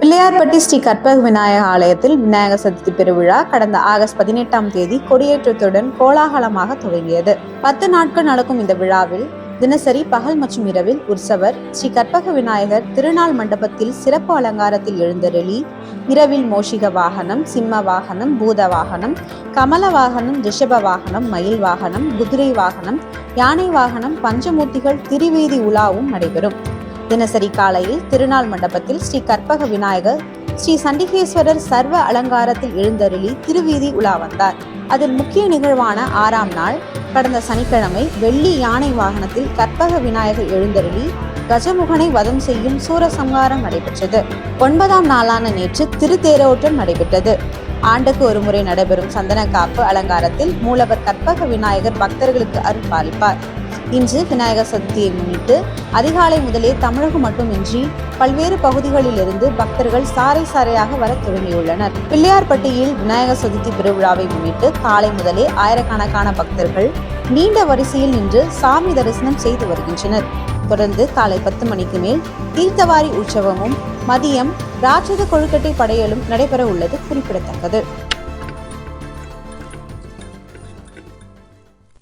பிள்ளையார்பட்டி ஸ்ரீ கற்பக விநாயக ஆலயத்தில் விநாயகர் சதுர்த்தி பெருவிழா கடந்த ஆகஸ்ட் பதினெட்டாம் தேதி கொடியேற்றத்துடன் கோலாகலமாக துவங்கியது. பத்து நாட்கள் நடக்கும் இந்த விழாவில் தினசரி பகல் மற்றும் இரவில் உற்சவர் ஸ்ரீ கற்பக விநாயகர் திருநாள் மண்டபத்தில் சிறப்பு அலங்காரத்தில் எழுந்தருளி இரவில் மோஷிக வாகனம் சிம்ம வாகனம் பூத வாகனம் கமல வாகனம் ரிஷப வாகனம் மயில் வாகனம் குதிரை வாகனம் யானை வாகனம் பஞ்சமூர்த்திகள் திருவீதி உலாவும் நடைபெறும். தினசரி காலையில் திருநாள் மண்டபத்தில் ஸ்ரீ கற்பக விநாயகர் ஸ்ரீ சண்டிகேஸ்வரர் சர்வ அலங்காரத்தில் எழுந்தருளி திருவீதி உலா வந்தார். அதில் முக்கிய நிகழ்வான ஆறாம் நாள் கடந்த சனிக்கிழமை வெள்ளி யானை வாகனத்தில் கற்பக விநாயகர் எழுந்தருளி கஜமுகனை வதம் செய்யும் சூரசங்காரம் நடைபெற்றது. ஒன்பதாம் நாளான நேற்று திருத்தேரோட்டம் நடைபெற்றது. ஆண்டுக்கு ஒரு முறை நடைபெறும் சந்தன காப்பு அலங்காரத்தில் மூலவர் கற்பக விநாயகர் பக்தர்களுக்கு அருள்பாலிப்பார் இன்று விநாயகர் சதுர்த்தியை முன்னிட்டு அதிகாலை முதலே தமிழகம் மட்டுமின்றி பல்வேறு பகுதிகளிலிருந்து பக்தர்கள் சாறை சாறையாக வர தொடங்கியுள்ளனர். பிள்ளையார்பட்டியில் விநாயகர் சதுர்த்தி பெருவிழாவை முன்னிட்டு காலை முதலே ஆயிரக்கணக்கான பக்தர்கள் நீண்ட வரிசையில் நின்று சாமி தரிசனம் செய்து வருகின்றனர். தொடர்ந்து காலை பத்து மணிக்கு மேல் தீர்த்தவாரி உற்சவமும் மதியம் ராட்சத கொழுக்கட்டை படையலும் நடைபெற உள்ளது குறிப்பிடத்தக்கது.